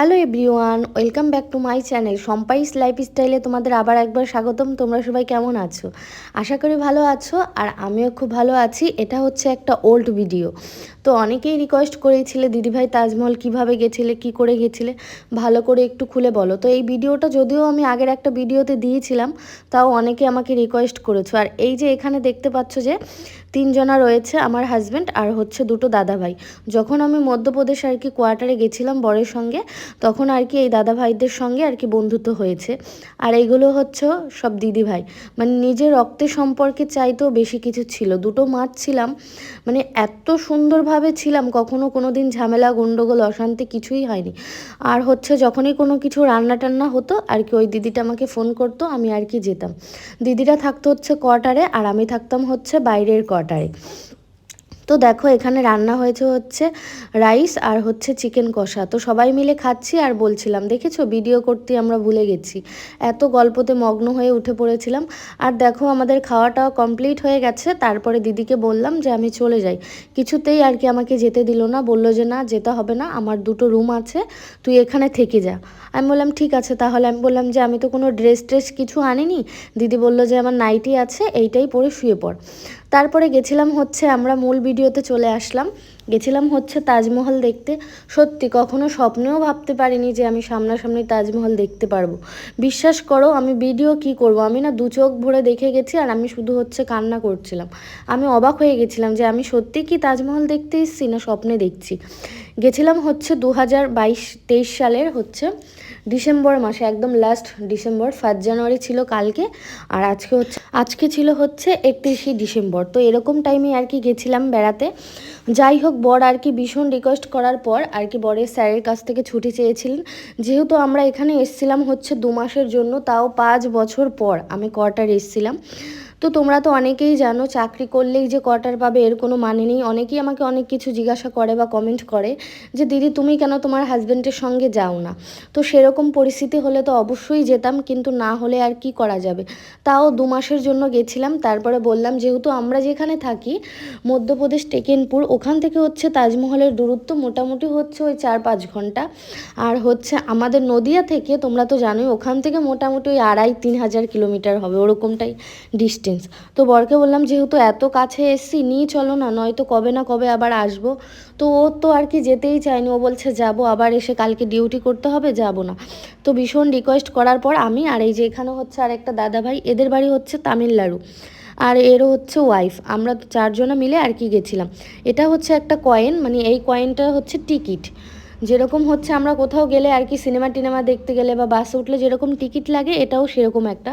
Hello everyone welcome back to my channel সম্পাইস লাইফস্টাইলে তোমাদের আবার একবার স্বাগতম। তোমরা সবাই কেমন আছো? আশা করি ভালো আছো, আর আমিও খুব ভালো আছি। এটা হচ্ছে একটা ওল্ড ভিডিও তো অনেকেই রিকোয়েস্ট করেছিলে, দিদিভাই তাজমহল কীভাবে গেছিলে, কি করে গেছিলে? ভালো করে একটু খুলে বলো। তো এই ভিডিওটা যদিও আমি আগের একটা ভিডিওতে দিয়েছিলাম, তাও অনেকে আমাকে রিকোয়েস্ট করেছ। আর এই যে এখানে দেখতে পাচ্ছ যে তিনজনা রয়েছে আমার হাজব্যান্ড আর হচ্ছে দুটো দাদাভাই। যখন আমি মধ্যপ্রদেশ আর কি কোয়ার্টারে গেছিলাম বরের সঙ্গে, তখন আর কি এই দাদা ভাইদের সঙ্গে আর কি বন্ধুত্ব হয়েছে। আর এইগুলো হচ্ছে সব দিদি ভাই মানে নিজের রক্তের সম্পর্কে চাইতেও বেশি কিছু ছিল। দুটো মাছ ছিলাম মানে এত সুন্দরভাবে ছিলাম, কখনো কোনো দিন ঝামেলা গণ্ডগোল অশান্তি কিছুই হয়নি। আর হচ্ছে যখনই কোনো কিছু রান্না টান্না হতো, আর কি ওই দিদিটা আমাকে ফোন করতো, আমি আর কি যেতাম। দিদিরা থাকতো হচ্ছে কোয়ার্টারে আর আমি থাকতাম হচ্ছে বাইরের কোয়ার্টারে ছটায় তো দেখো, এখানে রান্না হয়েছে হচ্ছে রাইস আর হচ্ছে চিকেন কষা। তো সবাই মিলে খাচ্ছি আর বলছিলাম, দেখেছ? ভিডিও করতে আমরা ভুলে গেছি। এত গল্পতে মগ্ন হয়ে উঠে পড়েছিলাম। আর দেখো, আমাদের খাওয়াটাও কমপ্লিট হয়ে গেছে। তারপরে দিদিকে বললাম যে, আমি চলে যাই। কিছুতেই আর কি আমাকে যেতে দিল না। বলল যে, না, যেতে হবে না, আমার দুটো রুম আছে, তুই এখানে থেকে যা। আমি বললাম, ঠিক আছে, তাহলে আমি বললাম যে, আমি তো কোনো ড্রেস ট্রেস কিছু আনিনি। দিদি বলল যে, আমার নাইটি আছে, এইটাই পরে শুয়ে পড়। তারপরে গেছিলাম হচ্ছে আমরা মূল ভিডিওতে চলে আসলাম। গেছিলাম হচ্ছে তাজমহল দেখতে। সত্যি, কখনো স্বপ্নেও ভাবতে পারিনি যে আমি সামনাসামনি তাজমহল দেখতে পারব। বিশ্বাস করো, আমি ভিডিও কি করব? আমি না দু চোখ ভরে দেখে গেছি আর আমি শুধু হচ্ছে কান্না করছিলাম। আমি অবাক হয়ে গেছিলাম যে আমি সত্যি কি তাজমহল দেখতে এসেছি না স্বপ্নে দেখছি। গেছিলাম হচ্ছে দু হাজার বাইশ তেইশ সালের হচ্ছে ডিসেম্বর মাসে, একদম লাস্ট ডিসেম্বর, ফার্স্ট জানুয়ারি ছিল কালকে। আর আজকে হচ্ছে, আজকে ছিল হচ্ছে একত্রিশে ডিসেম্বর। তো এরকম টাইমে আর কি গেছিলাম বেড়াতে। যাই হোক বর আর কি ভীষণ রিকোয়েস্ট করার পর আর কি বরের স্যারের কাছ থেকে ছুটি চেয়েছিলেন। যেহেতু আমরা এখানে এসছিলাম হচ্ছে দু মাসের জন্য, তাও পাঁচ বছর পর আমি কোয়ার্টার এসছিলাম। তো তোমরা তো অনেকেই জানো, চাকরি করলেই যে কোয়ার্টার পাবে এর কোনো মানে নেই। অনেকেই আমাকে অনেক কিছু জিজ্ঞাসা করে বা কমেন্ট করে যে, দিদি, তুমি কেন তোমার হাজব্যান্ডের সঙ্গে যাও না? তো সেরকম পরিস্থিতি হলে তো অবশ্যই যেতাম, কিন্তু না হলে আর কি করা যাবে? তাও দু মাসের জন্য গেছিলাম, তারপরে বললাম, যেহেতু আমরা যেখানে থাকি, মধ্যপ্রদেশ, টেকেনপুর, ওখান থেকে হচ্ছে তাজমহলের দূরত্ব মোটামুটি হচ্ছে ওই চার পাঁচ ঘণ্টা। আর হচ্ছে আমাদের নদিয়া থেকে, তোমরা তো জানোই, ওখান থেকে মোটামুটি ওই আড়াই তিন হাজার কিলোমিটার হবে, ওরকমটাই ডিস্টেন্স ডিস্টেন্স তো বরকে বললাম, যেহেতু এত কাছে এসছি, নিয়ে চলো না, নয়তো কবে না কবে আবার আসব। তো ও তো আর কি যেতেই চায়নি। ও বলছে, যাব, আবার এসে কালকে ডিউটি করতে হবে, যাব না। তো ভীষণ রিকোয়েস্ট করার পর আমি, আর এই যে এখানে হচ্ছে আর একটা দাদা ভাই এদের বাড়ি হচ্ছে তামিলনাড়ু। আর এরও হচ্ছে ওয়াইফ আমরা চারজনা মিলে আর কি গেছিলাম। এটা হচ্ছে একটা কয়েন মানে এই কয়েনটা হচ্ছে টিকিট যেরকম হচ্ছে আমরা কোথাও গেলে আর কি সিনেমা টিনেমা দেখতে গেলে বা বাসে উঠলে যেরকম টিকিট লাগে, এটাও সেরকম একটা।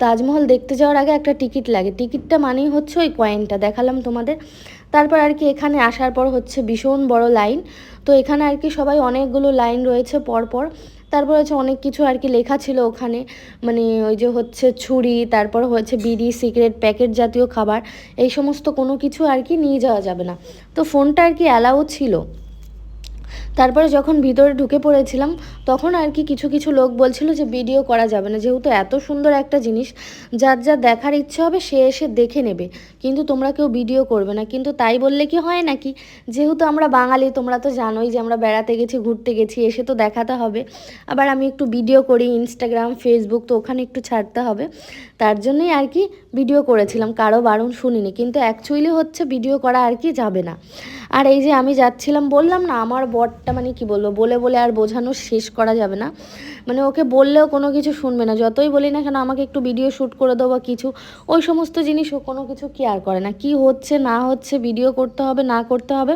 তাজমহল দেখতে যাওয়ার আগে একটা টিকিট লাগে। টিকিটটা মানেই হচ্ছে ওই কয়েনটা, দেখালাম তোমাদের। তারপর আর কি এখানে আসার পর হচ্ছে ভীষণ বড় লাইন। তো এখানে আর কি সবাই অনেকগুলো লাইন রয়েছে পরপর। তারপর হচ্ছে অনেক কিছু আর কি লেখা ছিল ওখানে। মানে ওই যে হচ্ছে ছুরি, তারপর হচ্ছে বিড়ি, সিগারেট প্যাকেট জাতীয় খাবার। এই সমস্ত কোনো কিছু আর কি নিয়ে যাওয়া যাবে না। তো ফোনটা আর কি অ্যালাউ ছিল। তারপরে যখন ভিতরে ঢুকে পড়েছিলাম, তখন আর কি কিছু কিছু লোক বলছিল যে ভিডিও করা যাবে না। যেহেতু এত সুন্দর একটা জিনিস, যার যা দেখার ইচ্ছে হবে সে এসে দেখে নেবে। কিন্তু তোমরা কেউ ভিডিও করবে না। কিন্তু তাই বললে কি হয় নাকি? যেহেতু আমরা বাঙালি, তোমরা তো জানোই যে আমরা বেড়াতে গেছি, ঘুরতে গেছি, এসে তো দেখাতে হবে। আবার আমি একটু ভিডিও করি ইনস্টাগ্রাম ফেসবুক তো ওখানে একটু ছাড়তে হবে। তার জন্যই আর কি ভিডিও করেছিলাম। কারও বারণ শুনিনি। কিন্তু অ্যাকচুয়ালি হচ্ছে ভিডিও করা আর কি যাবে না। আর এই যে আমি যাচ্ছিলাম, বললাম না, আমার বরটা মানে কি বলব? বলে বলে আর বোঝানো শেষ করা যাবে না। মানে ওকে বললেও কোনো কিছু শুনবে না। যতই বলি না কেন আমাকে একটু ভিডিও শ্যুট করে দেবো বা কিছু, ওই সমস্ত জিনিস ও কোনো কিছু কেয়ার করে না। কি হচ্ছে, না হচ্ছে ভিডিও করতে হবে, না করতে হবে।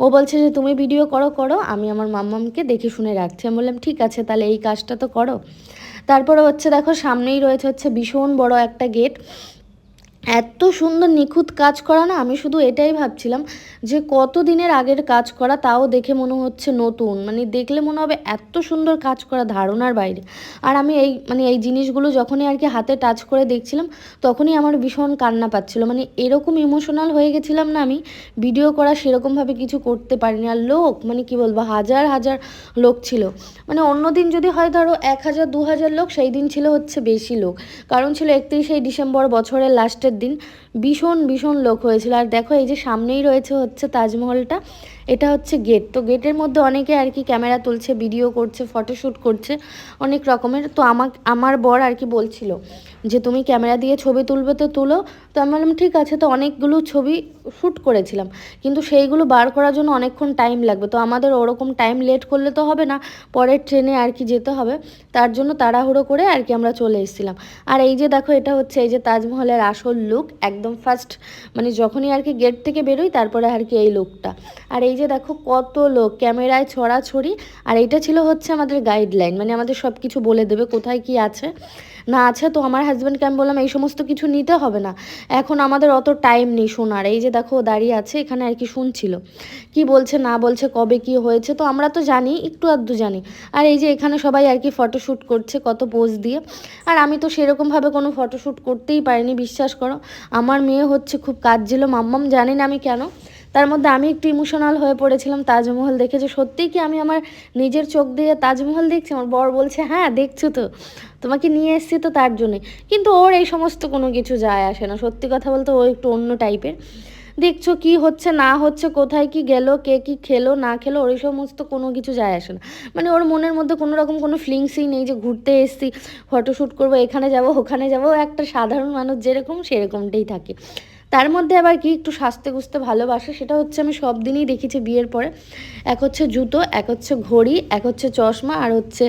ও বলছে যে, তুমি ভিডিও করো করো। আমি আমার মাম্মামকে দেখে শুনে রাখছি। আমি বললাম, ঠিক আছে, তাহলে এই কাজটা তো করো। তারপরে হচ্ছে, দেখো, সামনেই রয়েছে হচ্ছে ভীষণ বড় একটা গেট এত সুন্দর নিখুঁত কাজ করা না, আমি শুধু এটাই ভাবছিলাম যে কত দিনের আগের কাজ করা তাও দেখে মনে হচ্ছে নতুন। মানে দেখলে মনে হবে এত সুন্দর কাজ করা ধারণার বাইরে। আর আমি এই মানে এই জিনিসগুলো যখনই আর কি হাতে টাচ করে দেখছিলাম, তখনই আমার ভীষণ কান্না পাচ্ছিল। মানে এরকম ইমোশনাল হয়ে গেছিলাম না আমি ভিডিও করা সেরকমভাবে কিছু করতে পারিনি। আর লোক মানে কি বলব, হাজার হাজার লোক ছিল। মানে অন্য দিন যদি হয় ধরো এক হাজার, দু হাজার লোক, সেই দিন ছিল হচ্ছে বেশি লোক। কারণ ছিল একত্রিশে ডিসেম্বর বছরের লাস্টের দিন ভীষণ ভীষণ লোক হয়েছিল। আর দেখো এই যে সামনেই রয়েছে হচ্ছে তাজমহলটা। এটা হচ্ছে গেট তো গেটের মধ্যে অনেকে আর কি ক্যামেরা তুলছে ভিডিও করছে ফটোশ্যুট করছে, অনেক রকমের। তো আমাক, আমার বর আর কি বলছিল যে, তুমি ক্যামেরা দিয়ে ছবি তুলবে তো তুলো। তো আমি বললাম, ঠিক আছে। তো অনেকগুলো ছবি শ্যুট করেছিলাম। কিন্তু সেইগুলো বার করার জন্য অনেকক্ষণ টাইম লাগবে। তো আমাদের ওরকম টাইম লেট করলে তো হবে না, পরের ট্রেনে আর কি যেতে হবে। তার জন্য তাড়াহুড়ো করে আর কি আমরা চলে এসেছিলাম। আর এই যে দেখো, এটা হচ্ছে এই যে তাজমহলের আসল লুক একদম ফার্স্ট মানে যখনই আর কি গেট থেকে বেরোই, তারপরে আর কি এই লুকটা আর এই যে দেখো কত লোক, ক্যামেরায় ছড়াছড়ি, আর এটা ছিল হচ্ছে আমাদের গাইডলাইন মানে আমাদের সব কিছু বলে দেবে কোথায় কি আছে। না আছে তো আমার হাজব্যান্ডকে আমি বললাম, এই সমস্ত কিছু নিতে হবে না। এখন আমাদের অত টাইম নেই শোনার। এই যে দেখো দাঁড়িয়ে আছে, এখানে আর কি শুনছিল। কি বলছে, না বলছে, কবে কি হয়েছে, তো আমরা তো জানি, একটু আধটু জানি। আর এই যে এখানে সবাই আর কি ফটোশ্যুট করছে কত পোজ দিয়ে। আর আমি তো সেরকমভাবে কোনো ফটোশ্যুট করতেই পারিনি, বিশ্বাস করো। আমার মেয়ে হচ্ছে খুব কাজ ছিল মাম্মাম জানি না আমি কেন। তার মধ্যে আমি একটু ইমোশনাল হয়ে পড়েছিলাম তাজমহল দেখে যে সত্যিই কি আমি আমার নিজের চোখ দিয়ে তাজমহল দেখছি? আমার বর বলছে হ্যাঁ দেখছ তো। তোমাকে নিয়ে এসছি তো তার জন্যে। কিন্তু ওর এই সমস্ত কোনো কিছু যায় আসে না। সত্যি কথা বলতে ও একটু অন্য টাইপের দেখছ কি হচ্ছে, না হচ্ছে, কোথায় কি গেল, কে কি খেলো, না খেলো ওই সমস্ত কোনো কিছু যায় আসে না। মানে ওর মনের মধ্যে কোনো রকম কোনো ফিলিংসই নেই যে ঘুরতে এসছি ফটোশ্যুট করব, এখানে যাব, ওখানে যাব, একটা সাধারণ মানুষ যেরকম সেরকমটাই থাকে। তার মধ্যে আবার কি একটু সাজতে গুছতে ভালোবাসে, সেটা হচ্ছে আমি সব দিনই দেখেছি বিয়ের পরে। এক হচ্ছে জুতো, এক হচ্ছে ঘড়ি, এক হচ্ছে চশমা, আর হচ্ছে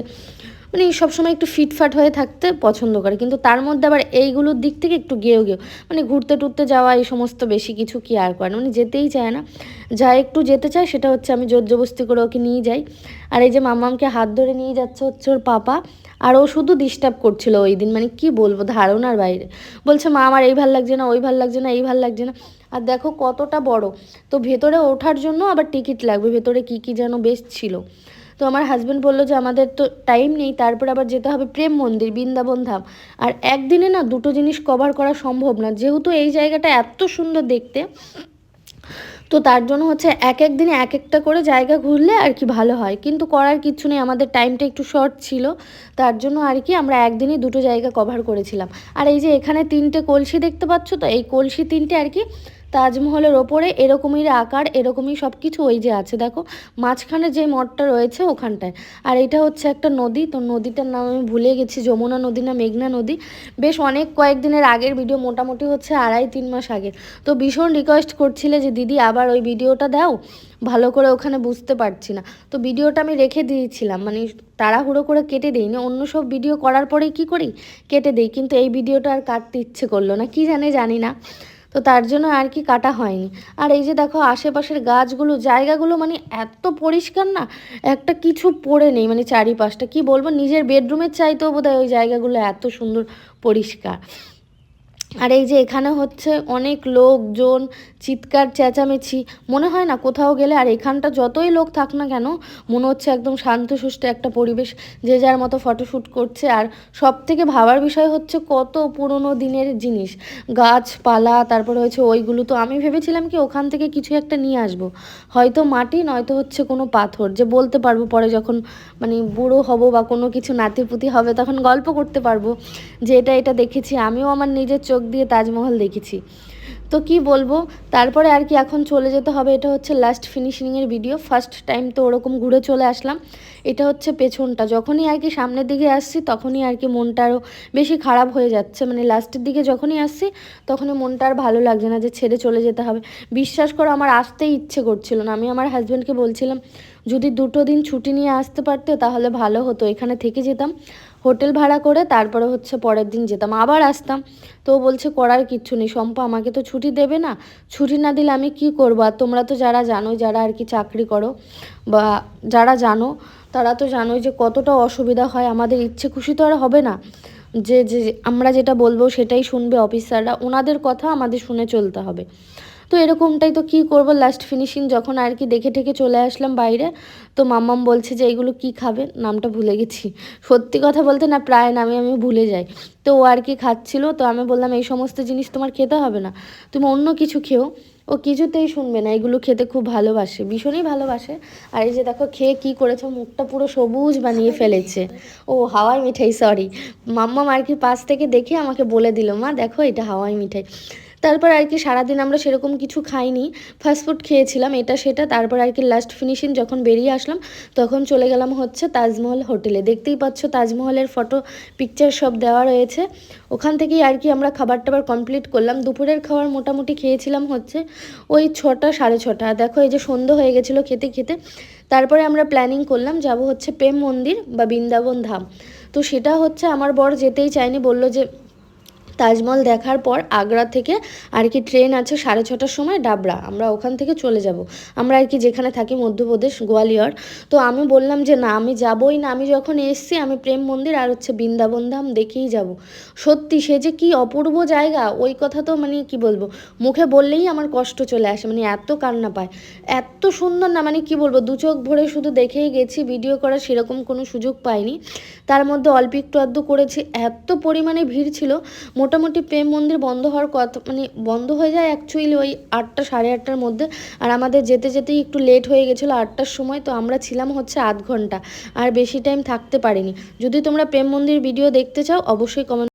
মানে সবসময় একটু ফিটফাট হয়ে থাকতে পছন্দ করে। কিন্তু তার মধ্যে আবার এইগুলোর দিক থেকে একটু গেও গেও। মানে ঘুরতে টুরতে যাওয়া, এই সমস্ত বেশি কিছু কি আর করে মানে যেতেই চায় না। যা একটু যেতে চায় সেটা হচ্ছে আমি জোর জবস্তি করে ওকে নিয়ে যাই। আর এই যে মামামকে হাত ধরে নিয়ে যাচ্ছে হচ্ছে ওর পাপা। আর ও শুধু ডিস্টার্ব করছিল ওই দিন। মানে কি বলব, ধারণার বাইরে। বলছে, মা, আমার এই ভালো লাগছে না, ওই ভালো লাগছে না, এই ভালো লাগছে না। আর দেখো কতটা বড়। তো ভেতরে ওঠার জন্য আবার টিকিট লাগবে। ভেতরে কি কি যেন বেশ ছিল। তো আমার হাজব্যান্ড বলল যে, আমাদের তো টাইম নেই, তারপর আবার যেতে হবে প্রেম মন্দির, বৃন্দাবন ধাম। আর একদিনে না দুটো জিনিস কভার করা সম্ভব না। যেহেতু এই জায়গাটা এত সুন্দর দেখতে, তো তার জন্য হচ্ছে এক এক দিনে এক একটা করে জায়গা ঘুরলে আর কি ভালো হয়। কিন্তু করার কিছু নেই, আমাদের টাইমটা একটু শর্ট ছিল, তার জন্য আর কি আমরা একদিনই দুটো জায়গা কভার করেছিলাম। আর এই যে এখানে তিনটে কলসি দেখতে পাচ্ছ তো, এই কলসি তিনটে আর কি তাজমহলের ওপরে এরকমই আকার, এরকমই সব কিছু ওই যে আছে, দেখো। মাঝখানে যে মঠটা রয়েছে ওখানটায়। আর এটা হচ্ছে একটা নদী, তো নদীটার নাম আমি ভুলে গেছি, যমুনা নদী না মেঘনা নদী। বেশ অনেক কয়েকদিনের আগের ভিডিও, মোটামুটি হচ্ছে আড়াই, তিন মাস আগের তো ভীষণ রিকোয়েস্ট করছিলে যে, দিদি, আবার ওই ভিডিওটা দাও, ভালো করে ওখানে বুঝতে পারছি না। তো ভিডিওটা আমি রেখে দিয়েছিলাম মানে তাড়াহুড়ো করে কেটে দিই দিইনি। অন্য সব ভিডিও করার পরেই কি করি? কেটে দিই, কিন্তু এই ভিডিওটা আর কাটতে ইচ্ছে করল না, কি জানে, জানি না। তো তার জন্য আর কি কাটা হয়নি। আর এই যে দেখো, আশেপাশের গাছগুলো, জায়গাগুলো মানে এত পরিষ্কার না, একটা কিছু পড়ে নেই মানে চারিপাশটা। কি বলব, নিজের বেডরুমের চাইতেও বোধহয় ওই জায়গাগুলো এত সুন্দর পরিষ্কার। আর এই যে এখানে হচ্ছে অনেক লোকজন চিৎকার, চেঁচামেচি, মনে হয় না কোথাও গেলে আর এখানটা যতই লোক থাক না কেন, মনে হচ্ছে একদম শান্ত সুষ্ঠ একটা পরিবেশ যে যার মতো ফটোশ্যুট করছে। আর সব থেকে ভাবার বিষয় হচ্ছে কত পুরনো দিনের জিনিস, গাছপালা, তারপরে হচ্ছে ওইগুলো তো আমি ভেবেছিলাম কি ওখান থেকে কিছু একটা নিয়ে আসব। হয়তো মাটি, নয়তো হচ্ছে কোনো পাথর, যে বলতে পারব পরে যখন মানে বুড়ো হব বা কোনো কিছু নাতিপুতি হবে তখন গল্প করতে পারব যে এটা এটা দেখেছি। আমিও আমার নিজের চোখ দিয়ে তাজমহল দেখেছি। তো কি বলব, তারপরে আর কি এখন চলে যেতে হবে, এটা হচ্ছে লাস্ট ফিনিশিংয়ের ভিডিও ফার্স্ট টাইম তো ওরকম ঘুরে চলে আসলাম। এটা হচ্ছে পেছনটা, যখনই আর কি সামনের দিকে আসছি, তখনই আর কি মনটা আরও বেশি খারাপ হয়ে যাচ্ছে। মানে লাস্টের দিকে যখনই আসছি, তখনই মনটা আর ভালো লাগছে না যে ছেড়ে চলে যেতে হবে। বিশ্বাস করো, আমার আসতেই ইচ্ছে করছিল না। আমি আমার হাজব্যান্ডকে বলছিলাম যদি দুটো দিন ছুটি নিয়ে আসতে পারতে তাহলে ভালো হতো। এখানে থেকে যেতাম, হোটেল ভাড়া করে তারপরে হচ্ছে পরের দিন যেতাম। আবার আসতাম। তো বলছে, করার কিচ্ছু নেই। শম্পা আমাকে তো ছুটি দেবে না। ছুটি না দিলে আমি কি করব? আর তোমরা তো যারা জানো যারা আর কি চাকরি করো বা যারা জানো, তারা তো জানোই যে কতটা অসুবিধা হয়। আমাদের ইচ্ছে খুশি তো আর হবে না। যে যে, আমরা যেটা বলব সেটাই শুনবে অফিসাররা। ওনাদের কথা আমাদের শুনে চলতে হবে। তো এরকমটাই তো কি করব? লাস্ট ফিনিশিং যখন আর কি দেখে ঠেকে চলে আসলাম বাইরে, তো মাম্মাম বলছে যে এগুলো কি খাবে? নামটা ভুলে গেছি। সত্যি কথা বলতে না, প্রায় নামে আমি ভুলে যাই। তো ও আর কি খাচ্ছিল, তো আমি বললাম, এই সমস্ত জিনিস তোমার খেতে হবে না। তুমি অন্য কিছু খেও। ও কিছুতেই শুনবে না, এগুলো খেতে খুব ভালোবাসে, ভীষণই ভালোবাসে। আর এই যে দেখো, খেয়ে কি করেছে? মুখটা পুরো সবুজ বানিয়ে ফেলেছে। ও, হাওয়াই মিঠাই সরি মাম্মা আর কি পাশ থেকে দেখে আমাকে বলে দিল, মা, দেখো এটা হাওয়াই মিঠাই। তারপর আর কি সারাদিন আমরা সেরকম কিছু খাইনি। ফাস্টফুড খেয়েছিলাম, এটা সেটা। তারপর আর কি লাস্ট ফিনিশিং যখন বেরিয়ে আসলাম, তখন চলে গেলাম হচ্ছে তাজমহল হোটেলে। দেখতেই পাচ্ছ তাজমহলের ফটো পিকচার সব দেওয়া রয়েছে। ওখান থেকেই আর কি আমরা খাবার টাবার কমপ্লিট করলাম। দুপুরের খাবার মোটামুটি খেয়েছিলাম হচ্ছে ওই ছটা, সাড়ে ছটা। দেখো এই যে সন্ধ্যা হয়ে গেছিল খেতে খেতে। তারপরে আমরা প্ল্যানিং করলাম যাব হচ্ছে প্রেম মন্দির বা বৃন্দাবন ধাম। তো সেটা হচ্ছে আমার বর যেতেই চায়নি, বলল যে তাজমহল দেখার পর আগ্রা থেকে আর কি ট্রেন আছে সাড়ে ছটার সময় ডাবরা। আমরা ওখান থেকে চলে যাব। আমরা আর কি যেখানে থাকি মধ্যপ্রদেশ, গোয়ালিয়র। তো আমি বললাম যে, না, আমি যাবই না। আমি যখন এসছি, আমি প্রেম মন্দির আর হচ্ছে বৃন্দাবন ধাম দেখেই যাব। সত্যি, সে যে কি অপূর্ব জায়গা, ওই কথা তো মানে কি বলব? মুখে বললেই আমার কষ্ট চলে আসে মানে এত কান্না পায়। এত সুন্দর না মানে কি বলব? দু চোখ ভরে শুধু দেখেই গেছি, ভিডিও করার সেরকম কোনো সুযোগ পাইনি। তার মধ্যে অল্প একটু আধটু করেছি। এত পরিমাণে ভিড় ছিল মোটামুটি প্রেম মন্দির বন্ধ হওয়ার কথা মানে বন্ধ হয়ে যায় অ্যাকচুয়ালি ওই আটটা, সাড়ে আটটার মধ্যে। আর আমাদের যেতে যেতেই একটু লেট হয়ে গেছিল আটটার সময়, তো আমরা ছিলাম হচ্ছে আধ ঘণ্টা। আর বেশি টাইম থাকতে পারিনি। যদি তোমরা প্রেম মন্দির ভিডিও দেখতে চাও, অবশ্যই কমেন্ট